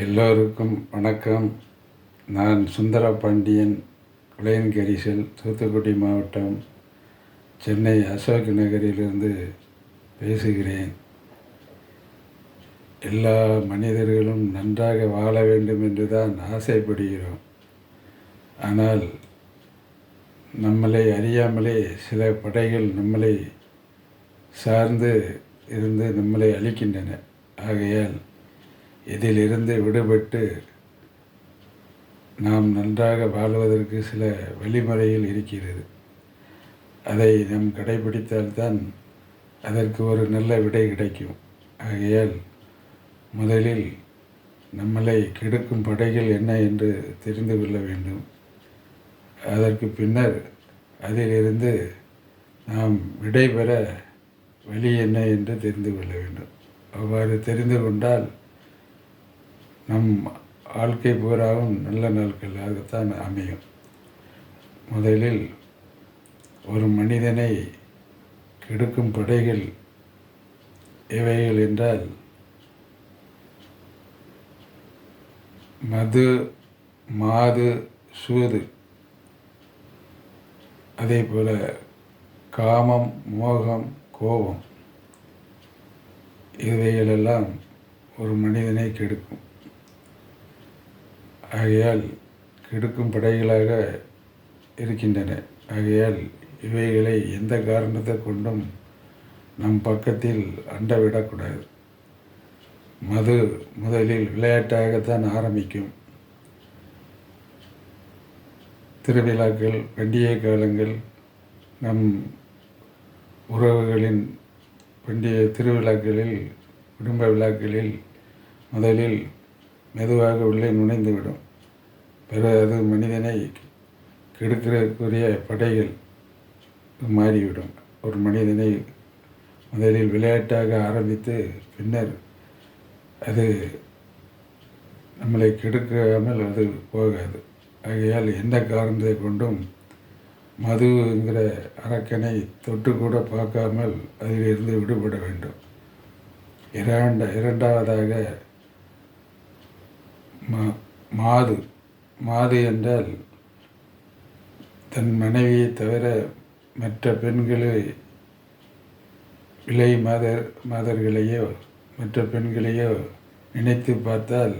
எல்லோருக்கும் வணக்கம். நான் சுந்தர பாண்டியன் குளையன்கரிசல் தூத்துக்குடி மாவட்டம் சென்னை அசோக் நகரிலிருந்து பேசுகிறேன். எல்லா மனிதர்களும் நன்றாக வாழ வேண்டும் என்று தான் ஆசைப்படுகிறோம். ஆனால் நம்மளை அறியாமலே சில படைகள் நம்மளை சார்ந்து இருந்து நம்மளை அழிக்கின்றன. ஆகையால் இதிலிருந்து விடுபட்டு நாம் நன்றாக வாழ்வதற்கு சில வழிமுறைகள் இருக்கிறது. அதை நாம் கடைபிடித்தால்தான் அதற்கு ஒரு நல்ல விடை கிடைக்கும். ஆகையால் முதலில் நம்மளை கெடுக்கும் படைகள் என்ன என்று தெரிந்து கொள்ள வேண்டும். அதற்கு பின்னர் அதிலிருந்து நாம் விடைபெற வழி என்ன என்று தெரிந்து கொள்ள வேண்டும். அவ்வாறு தெரிந்து கொண்டால் நம் வாழ்க்கை பூராவும் நல்ல நாட்களாகத்தான் அமையும். முதலில் ஒரு மனிதனை கெடுக்கும் படைகள் எவைகள் என்றால் மது மாது சூது அதே போல காமம் மோகம் கோபம் இவைகளெல்லாம் ஒரு மனிதனை கெடுக்கும். ஆகையால் கெடுக்கும் படைகளாக இருக்கின்றன. ஆகையால் இவைகளை எந்த காரணத்தை கொண்டும் நம் பக்கத்தில் அண்டவிடக்கூடாது. மது முதலில் விளையாட்டாகத்தான் ஆரம்பிக்கும். திருவிழாக்கள் பண்டிகை காலங்கள் நம் உறவுகளின் பண்டிகை திருவிழாக்களில் குடும்ப விழாக்களில் முதலில் மெதுவாக உள்ளே நுழைந்துவிடும். பிறகு அது மனிதனை கெடுக்கிறதுக்குரிய படைகள் மாறிவிடும். ஒரு மனிதனை முதலில் விளையாட்டாக ஆரம்பித்து பின்னர் அது நம்மளை கெடுக்காமல் அது போகாது. ஆகையால் எந்த காரணத்தை கொண்டும் மதுங்கிற அரக்கனை தொட்டு கூட பார்க்காமல் அதிலிருந்து விடுபட வேண்டும். இரண்ட இரண்டாவதாக மா மாது மாது என்றால் தன் மனைவியை தவிர மற்ற பெண்களை விலை மாதர் மாதர்களையோ மற்ற பெண்களையோ நினைத்து பார்த்தால்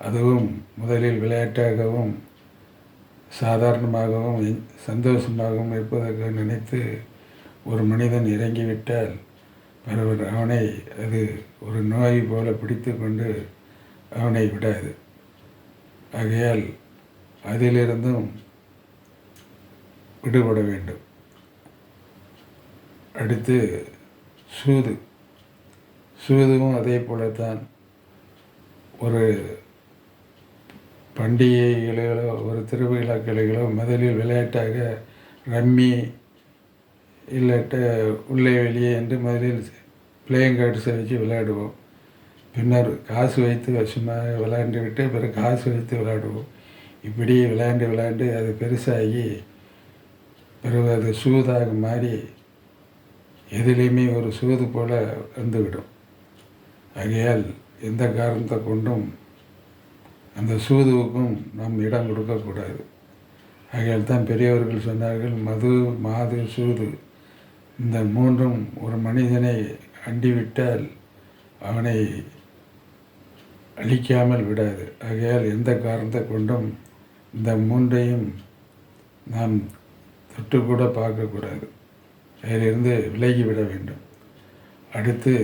அதுவும் முதலில் விளையாட்டாகவும் சாதாரணமாகவும் சந்தோஷமாகவும் இருப்பதாக நினைத்து ஒரு மனிதன் இறங்கிவிட்டால் பரவர் அவனை அது ஒரு நோய் போல பிடித்து கொண்டு அவனை விடாது. ஆகையால் அதிலிருந்தும் விடுபட வேண்டும். அடுத்து சூது. சூதுவும் அதே போலத்தான். ஒரு பண்டிகைகளிலோ ஒரு திருவிழாக்களிலோ முதலில் விளையாட்டாக ரம்மி இல்லாட்ட உள்ளே வெளியே என்று முதலில் பிளேயிங் கார்ட்ஸை வச்சு விளையாடுவோம். பின்னர் காசு வைத்து சும்மா விளையாண்டு விட்டு பிறகு காசு வைத்து விளையாடுவோம். இப்படி விளையாண்டு விளையாண்டு அது பெருசாகி பிறகு அது சூதாக மாறி எதுலேயுமே ஒரு சூது போல வந்துவிடும். ஆகையால் எந்த காரணத்தை கொண்டும் அந்த சூதுவுக்கும் நாம் இடம் கொடுக்கக்கூடாது. ஆகையால் தான் பெரியவர்கள் சொன்னார்கள் மது மாது சூது. இந்த மூன்றும் ஒரு மனிதனை அண்டிவிட்டால் அவனை அழிக்காமல் விடாது. ஆகையால் எந்த காரணத்தை கொண்டும் இந்த மூன்றையும் நாம் தொட்டு கூட பார்க்கக்கூடாது. அதிலிருந்து விலகி விட வேண்டும். அடுத்து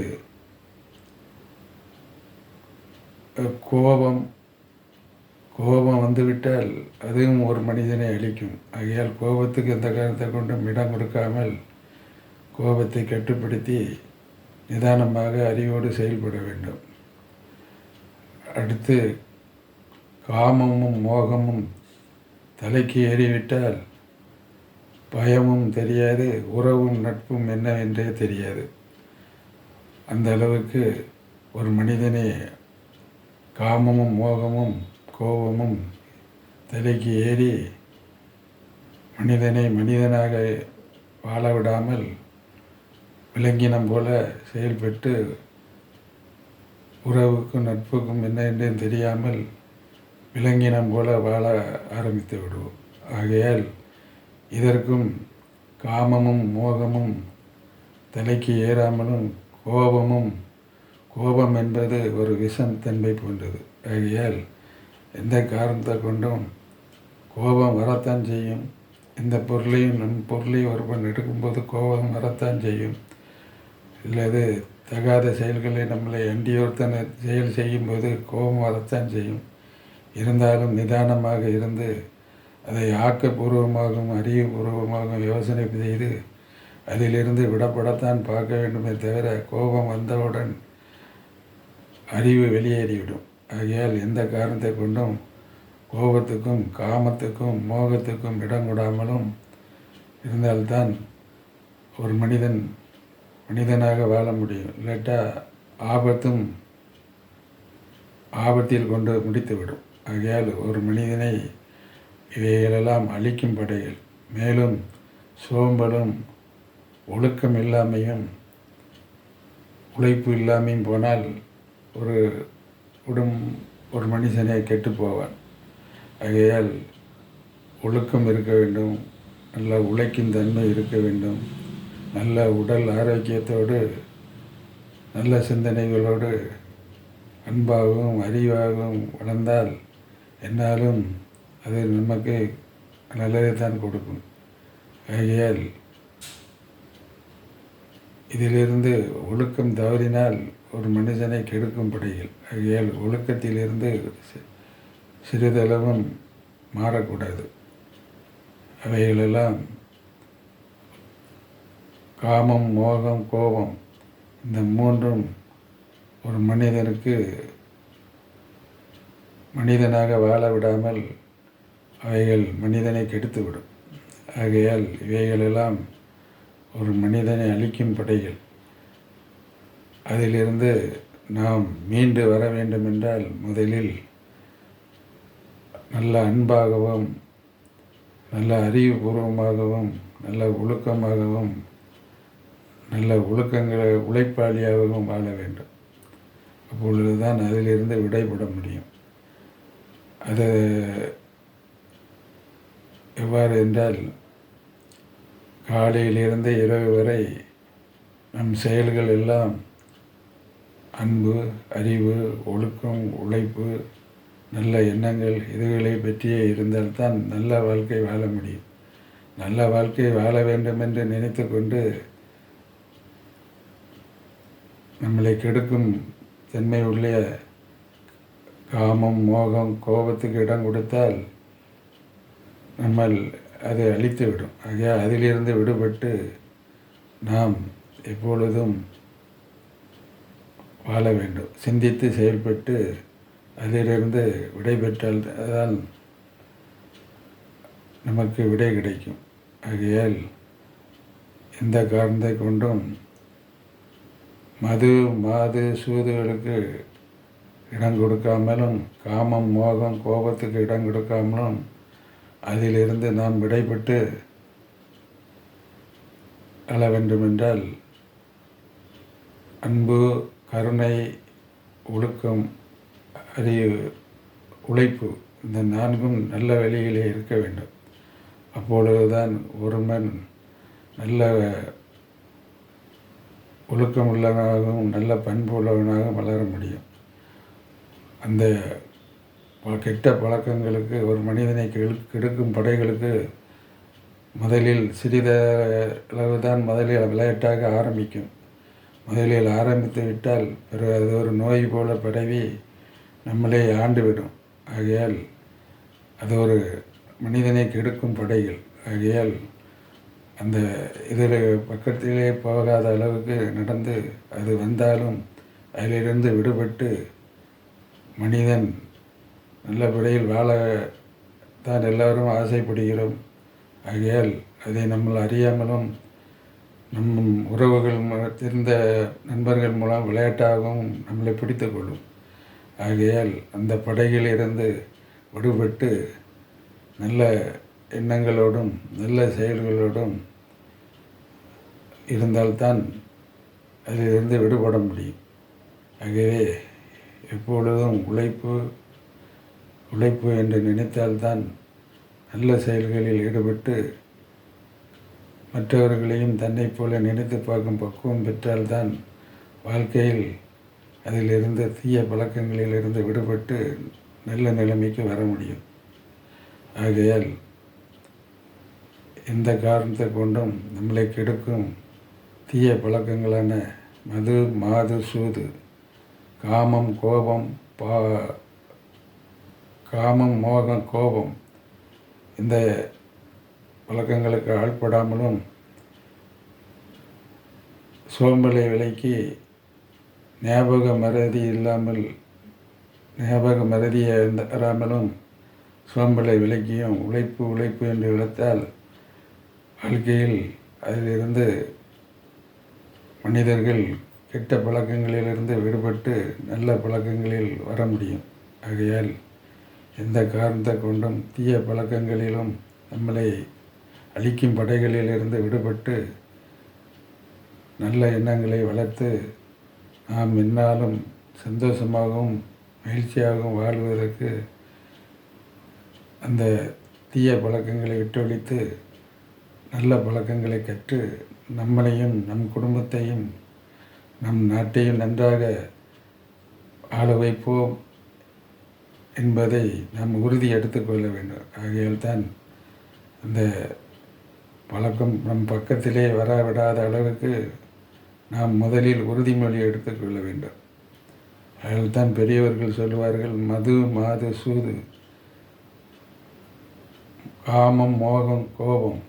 கோபம். கோபம் வந்துவிட்டால் அதுவும் ஒரு மனிதனை அழிக்கும். ஆகையால் கோபத்துக்கு எந்த காரணத்தை கொண்டும் இடம் கொடுக்காமல் கோபத்தை கட்டுப்படுத்தி நிதானமாக அறிவோடு செயல்பட வேண்டும். அடுத்து காமமும் மோகமும் தலைக்கு ஏறிவிட்டால் பயமும் தெரியாது உறவும் நட்பும் என்னவென்றே தெரியாது. அந்த அளவுக்கு ஒரு மனிதனை காமமும் மோகமும் கோபமும் தலைக்கு ஏறி மனிதனை மனிதனாக வாழ விடாமல் விலங்கினம் போல செயல்பட்டு உறவுக்கும் நட்புக்கும் என்ன என்று தெரியாமல் விலங்கினம் போல வாழ ஆரம்பித்து விடுவோம். ஆகையால் இதற்கும் காமமும் மோகமும் தலைக்கு ஏறாமலும் கோபமும் கோபம் என்பது ஒரு விஷம் தன்மை போன்றது. ஆகையால் எந்த காரணத்தை கொண்டும் கோபம் வரத்தான் செய்யும். எந்த பொருளையும் நம் பொருளையும் ஒருவன் எடுக்கும்போது கோபம் வரத்தான் செய்யும். இல்லது தகாத செயல்களை நம்மளை அண்டியோர்த்தனை செயல் செய்யும்போது கோபம் வரத்தான் செய்யும். இருந்தாலும் நிதானமாக இருந்து அதை ஆக்கப்பூர்வமாகவும் அறிவுபூர்வமாகவும் யோசனை செய்து அதிலிருந்து விடப்படத்தான் பார்க்க வேண்டுமே தவிர கோபம் வந்தவுடன் அறிவு வெளியேறிவிடும். ஆகையால் எந்த காரணத்தை கொண்டும் கோபத்துக்கும் காமத்துக்கும் மோகத்துக்கும் இடம் கொடாமலும் இருந்தால்தான் ஒரு மனிதன் மனிதனாக வாழ முடியும். இல்லாட்டா ஆபத்தும் ஆபத்தில் கொண்டு முடித்துவிடும். ஆகையால் ஒரு மனிதனை இவைகளெல்லாம் அழிக்கும் படைகள். மேலும் சோம்பலும் ஒழுக்கம் இல்லாமையும் உழைப்பு இல்லாமையும் போனால் ஒரு உடும் ஒரு மனுஷனே கெட்டு போவான் ஆகையால் ஒழுக்கம் இருக்க வேண்டும். நல்ல உழைக்கும் தன்மை இருக்க வேண்டும். நல்ல உடல் ஆரோக்கியத்தோடு நல்ல சிந்தனைகளோடு அன்பாகவும் அறிவாகவும் வளர்ந்தால் என்னாலும் அது நமக்கு நல்லதை தான் கொடுக்கும். ஆகையால் இதிலிருந்து ஒழுக்கம் தவறினால் ஒரு மனிதனை கெடுக்கும் படையில் ஆகையால் ஒழுக்கத்திலிருந்து சிறிதளவும் மாறக்கூடாது. அவைகளெல்லாம் காமம் மோகம் கோபம் இந்த மூன்றும் ஒரு மனிதனுக்கு மனிதனாக வாழ விடாமல் அவைகள் மனிதனை கெடுத்துவிடும். ஆகையால் இவைகளெல்லாம் ஒரு மனிதனை அழிக்கும் படைகள். அதிலிருந்து நாம் மீண்டு வர வேண்டுமென்றால் முதலில் நல்ல அன்பாகவும் நல்ல அறிவுபூர்வமாகவும் நல்ல ஒழுக்கமாகவும் நல்ல ஒழுக்கங்களை உழைப்பாளியாகவும் வாழ வேண்டும். அப்பொழுது தான் அதிலிருந்து விடைபட முடியும். அது எவ்வாறு என்றால் காலையிலிருந்து இரவு வரை நம் செயல்கள் எல்லாம் அன்பு அறிவு ஒழுக்கம் உழைப்பு நல்ல எண்ணங்கள் இதுகளை பற்றியே இருந்தால்தான் நல்ல வாழ்க்கை வாழ முடியும். நல்ல வாழ்க்கை வாழ வேண்டும் என்று நினைத்து கொண்டு நம்மளை கெடுக்கும் தன்மை உள்ளே காமம் மோகம் கோபத்துக்கு இடம் கொடுத்தால் நம்மள் அதை அழித்துவிடும். ஆகையா அதிலிருந்து விடுபட்டு நாம் எப்பொழுதும் வாழ வேண்டும். சிந்தித்து செயல்பட்டு அதிலிருந்து விடை பெற்றால் நமக்கு விடை கிடைக்கும். ஆகையால் எந்த காரணத்தை கொண்டும் மது மாது சூதுகளுக்கு இடம் கொடுக்காமலும் காமம் மோகம் கோபத்துக்கு இடம் கொடுக்காமலும் அதிலிருந்து நாம் விடைபட்டு அழ வேண்டுமென்றால் அன்பு கருணை ஒழுக்கம் அறிவு உழைப்பு இந்த நான்கும் நல்ல வழியிலே இருக்க வேண்டும். அப்பொழுதுதான் ஒருவன் நல்ல ஒழுக்கம் உள்ளவனாகவும் நல்ல பண்பு உள்ளவனாகவும் வளர முடியும். அந்த கெட்ட பழக்கங்களுக்கு ஒரு மனிதனை கெடுக்கும் படைகளுக்கு முதலில் சிறிதளவு தான் முதலில் விளையாட்டாக ஆரம்பிக்கும். முதலில் ஆரம்பித்து விட்டால் பிறகு அது ஒரு நோய் போல பரவி நம்மளே ஆண்டுவிடும். ஆகையால் அது ஒரு மனிதனை கெடுக்கும் படைகள். ஆகையால் அந்த இதில் பக்கத்திலே போகாத அளவுக்கு நடந்து அது வந்தாலும் அதிலிருந்து விடுபட்டு மனிதன் நல்லபடியில் வாழ தான் எல்லோரும் ஆசைப்படுகிறோம். ஆகையால் அதை நம்ம அறியாமலும் நம் உறவுகள் தெரிந்த நண்பர்கள் மூலம் விளையாட்டாகவும் நம்மளை பிடித்து கொள்ளும். ஆகையால் அந்த படையிலிருந்து விடுபட்டு நல்ல எண்ணங்களோடும் நல்ல செயல்களோடும் இருந்தால்தான் அதிலிருந்து விடுபட முடியும். ஆகவே எப்பொழுதும் உழைப்பு உழைப்பு என்று நினைத்தால்தான் நல்ல செயல்களில் ஈடுபட்டு மற்றவர்களையும் தன்னைப் போல நினைத்து பார்க்கும் பக்குவம் பெற்றால்தான் வாழ்க்கையில் அதிலிருந்து தீய பழக்கங்களிலிருந்து விடுபட்டு நல்ல நிலைமைக்கு வர முடியும். ஆகையால் எந்த காரணத்தை கொண்டும் நம்மளை கெடுக்கும் தீய பழக்கங்களான மது மாது சூது காமம் கோபம் பா காமம் மோகம் கோபம் இந்த பழக்கங்களுக்கு ஆள்படாமலும் சோம்பலை விலைக்கு ஞாபக மறதி இல்லாமல் ஞாபக மறதியை வராமலும் சோம்பலை விலக்கியும் உழைப்பு உழைப்பு என்று இழுத்தால் வாழ்க்கையில் அதிலிருந்து மனிதர்கள் கெட்ட பழக்கங்களிலிருந்து விடுபட்டு நல்ல பழக்கங்களில் வர முடியும். ஆகையால் எந்த காரணத்தை கொண்டும் தீய பழக்கங்களிலும் நம்மளை அழிக்கும் படைகளிலிருந்து விடுபட்டு நல்ல எண்ணங்களை வளர்த்து நாம் என்னாலும் சந்தோஷமாகவும் மகிழ்ச்சியாகவும் வாழ்வதற்கு அந்த தீய பழக்கங்களை விட்டொழித்து நல்ல பழக்கங்களை கற்று நம்மளையும் நம் குடும்பத்தையும் நம் நாட்டையும் நன்றாக ஆள வைப்போம் என்பதை நாம் உறுதி எடுத்துக்கொள்ள வேண்டும். ஆகையால் தான் அந்த பழக்கம் நம் பக்கத்திலே வராவிடாத அளவுக்கு நாம் முதலில் உறுதிமொழி எடுத்துக்கொள்ள வேண்டும். அதில் தான் பெரியவர்கள் சொல்லுவார்கள் மது மாது சூது காமம் மோகம் கோபம்.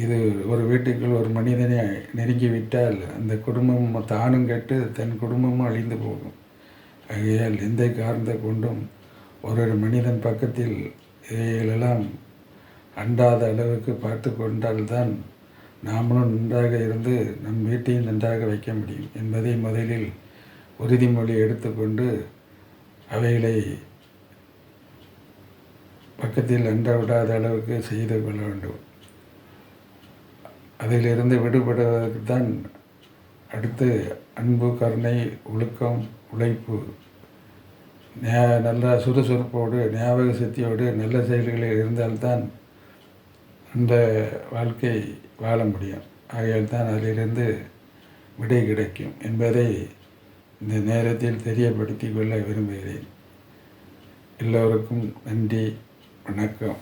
இது ஒரு வீட்டுக்குள் ஒரு மனிதனை நெருங்கி விட்டால் அந்த குடும்பம் தானும் கெட்டு தன் குடும்பமும் அழிந்து போகும். ஆகையால் எந்த காரணத்தை கொண்டும் ஒரு மனிதன் பக்கத்தில் இதையெல்லாம் அண்டாத அளவுக்கு பார்த்து கொண்டால்தான் நாமளும் நன்றாக இருந்து நம் வீட்டையும் நன்றாக வைக்க முடியும் என்பதை முதலில் உறுதிமொழி எடுத்துக்கொண்டு அவைகளை பக்கத்தில் அண்ட விடாத அளவுக்கு செய்து கொள்ள வேண்டும். அதிலிருந்து விடுபடுவதற்கு தான் அடுத்து அன்பு கருணை ஒழுக்கம் உழைப்பு. நல்ல சுறுசுறுப்போடு ஞாபக சக்தியோடு நல்ல செயல்களில் இருந்தால்தான் அந்த வாழ்க்கை வாழ முடியும். ஆகையால் தான் அதிலிருந்து விடை கிடைக்கும் என்பதை இந்த நேரத்தில் தெரியப்படுத்தி கொள்ள விரும்புகிறேன். எல்லோருக்கும் நன்றி வணக்கம்.